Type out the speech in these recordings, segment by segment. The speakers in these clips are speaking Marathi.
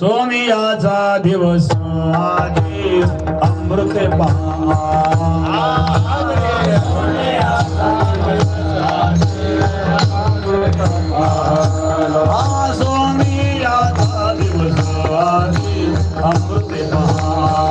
सोनियाचा दिवस आधी अमृत पहा. आधी अमृत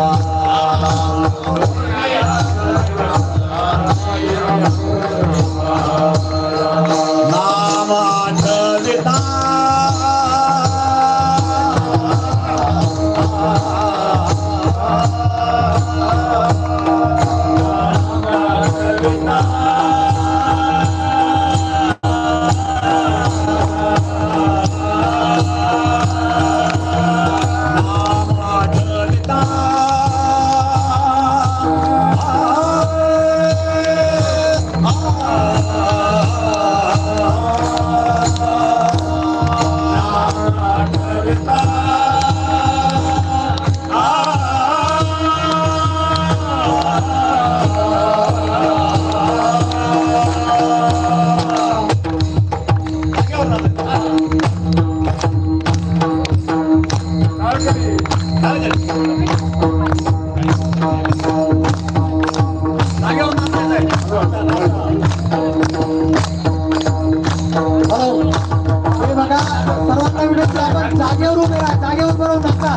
जागेवर उभे राहा. जागेवर बरोबर नका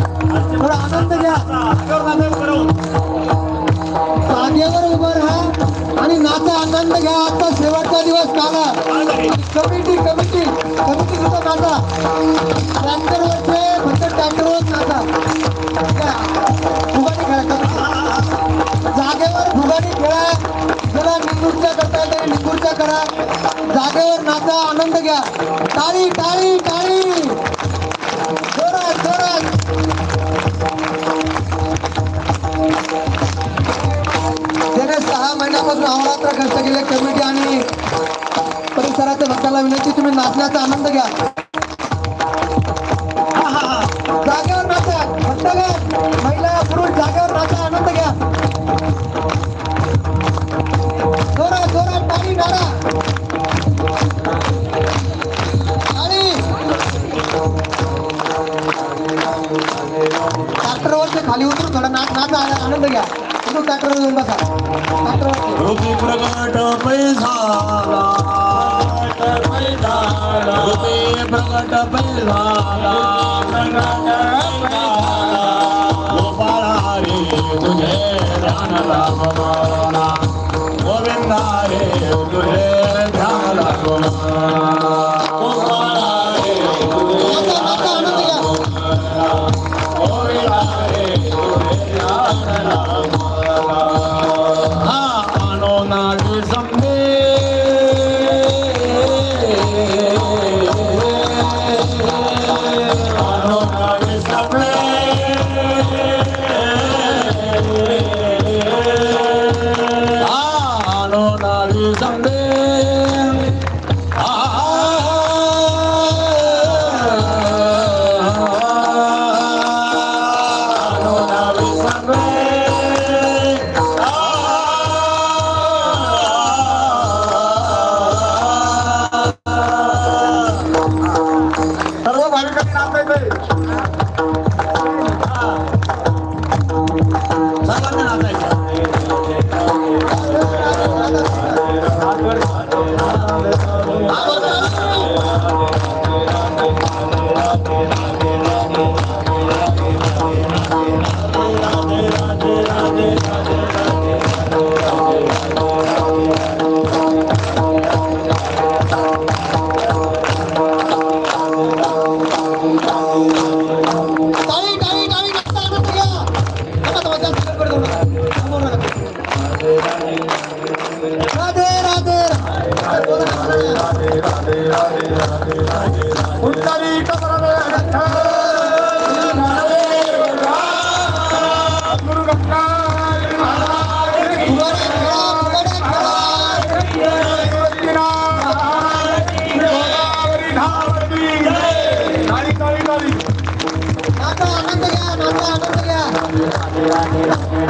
थोडा आनंद घ्या जागेवर उभं राहा. आणि नाचा आनंद घ्या. आता शेवटचा दिवस काला कमिटी कमिटी कमिटी सुद्धा नाचा. ट्रॅक्टरवरचे फक्त ट्रॅक्टरवर नाचा करा. फुगाडी जागेवर फुगाडी खेळा. ज्याला निंगूरच्या करता येईल निंगूरच्या करा. जागेवर नाचा आनंद घ्या. टाळी टाळी टाळी. जोरात जोरात. गेल्या सहा महिन्यापासून अहोरात्र खर्च केले कमिटी आणि परिसराच्या भक्ताला विनंती तुम्ही नाचण्याचा आनंद घ्या. खाली उतरून थोडा नाच नाचा आनंद घ्या. उतरून ट्रॅक्टर घेऊन बसा. रे गोविंदा रे तुझे ध्यान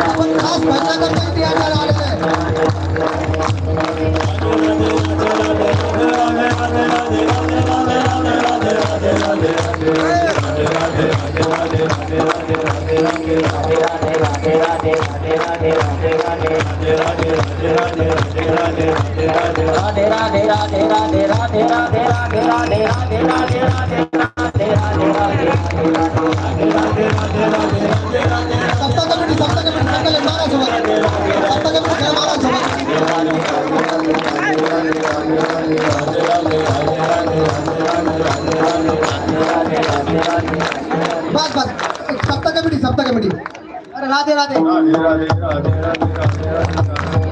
आपण खास भजना करता राधे राधे राधे राधे राधे राधे राधे राधे राधे राधे राधे बस बस सप्ता कमिटी सप्ता कमिटी अरे राधे राधे राधे राधे राधे राधे राधे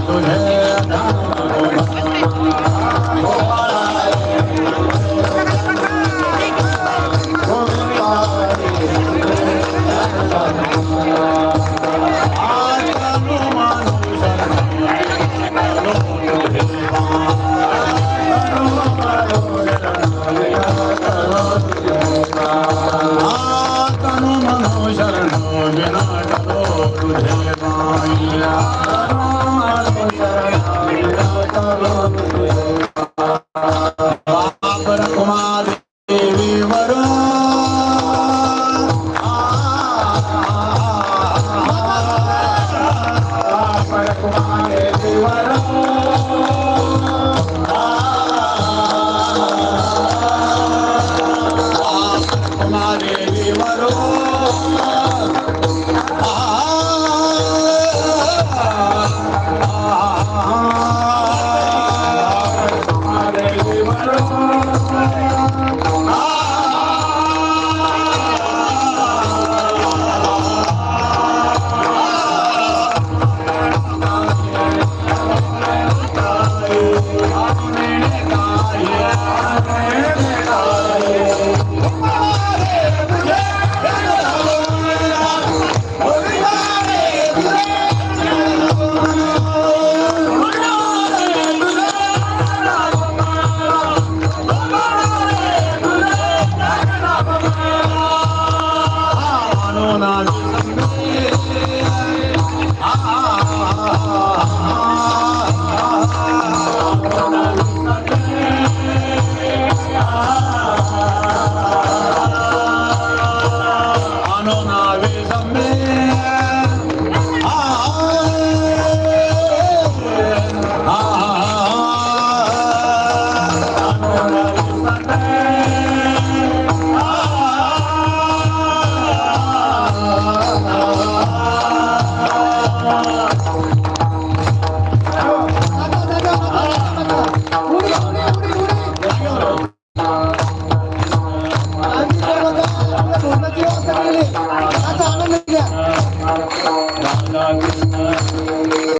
Uh,